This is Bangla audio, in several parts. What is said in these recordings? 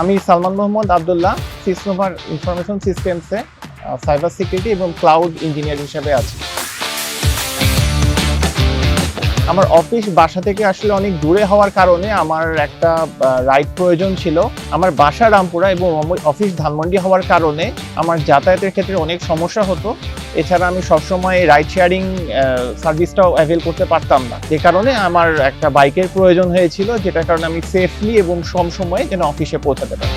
আমি সালমান মোহাম্মদ আবদুল্লাহ সিসনোভার ইনফরমেশন সিস্টেমসে সাইবার সিকিউরিটি এবং ক্লাউড ইঞ্জিনিয়ার হিসেবে আছি। আমার অফিস বাসা থেকে আসলে অনেক দূরে হওয়ার কারণে আমার একটা রাইড প্রয়োজন ছিল। আমার বাসা রামপুরা এবং অফিস ধানমন্ডি হওয়ার কারণে আমার যাতায়াতের ক্ষেত্রে অনেক সমস্যা হতো। এছাড়া আমি সবসময় রাইড শেয়ারিং সার্ভিসটাও অ্যাভেল করতে পারতাম না। যে কারণে আমার একটা বাইকের প্রয়োজন হয়েছিল, যেটার কারণে আমি সেফলি এবং সম সময়ে যেন অফিসে পৌঁছাতে পারি।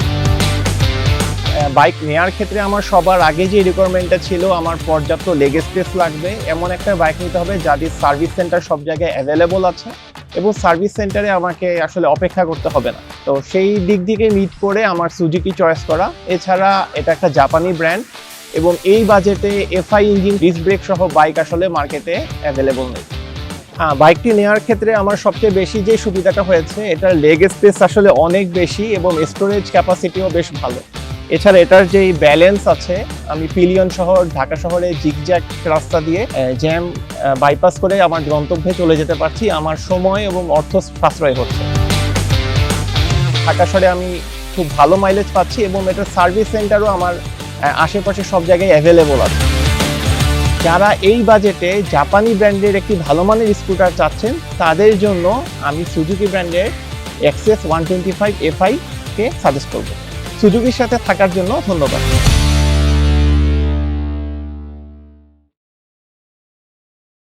বাইক নেওয়ার ক্ষেত্রে আমার সবার আগে যে রিকোয়ারমেন্টটা ছিল, আমার পর্যাপ্ত লেগ স্পেস লাগবে। এমন একটা বাইক নিতে হবে যাদের সার্ভিস সেন্টার সব জায়গায় অ্যাভেলেবল আছে এবং সার্ভিস সেন্টারে আমাকে আসলে অপেক্ষা করতে হবে না। তো সেই দিক থেকে মিট করে আমার সুজুকি চয়েস করা। এছাড়া এটা একটা জাপানি ব্র্যান্ড এবং এই বাজেটে এফআই ইঞ্জিন ডিস্ক ব্রেক সহ বাইক আসলে মার্কেটে অ্যাভেলেবল নেই। হ্যাঁ বাইকটি নেওয়ার ক্ষেত্রে আমার সবচেয়ে বেশি যে সুবিধাটা হয়েছে, এটার লেগ স্পেস আসলে অনেক বেশি এবং স্টোরেজ ক্যাপাসিটিও বেশ ভালো। এছাড়া এটার যে ব্যালেন্স আছে, আমি পিলিয়ন শহর, ঢাকা শহরে জিগজ্যাক রাস্তা দিয়ে জ্যাম বাইপাস করে আমার গন্তব্যে চলে যেতে পারছি। আমার সময় এবং অর্থ সাশ্রয় হচ্ছে। ঢাকা শহরে আমি খুব ভালো মাইলেজ পাচ্ছি এবং এটার সার্ভিস সেন্টারও আমার আশেপাশে সব জায়গায় অ্যাভেলেবল আছে। যারা এই বাজেটে জাপানি ব্র্যান্ডের একটি ভালো মানের স্কুটার চাচ্ছেন, তাদের জন্য আমি সুজুকি ব্র্যান্ডের XS one twenty five FI কে সাজেস্ট করব। সুজুকির সাথে থাকার জন্য ধন্যবাদ।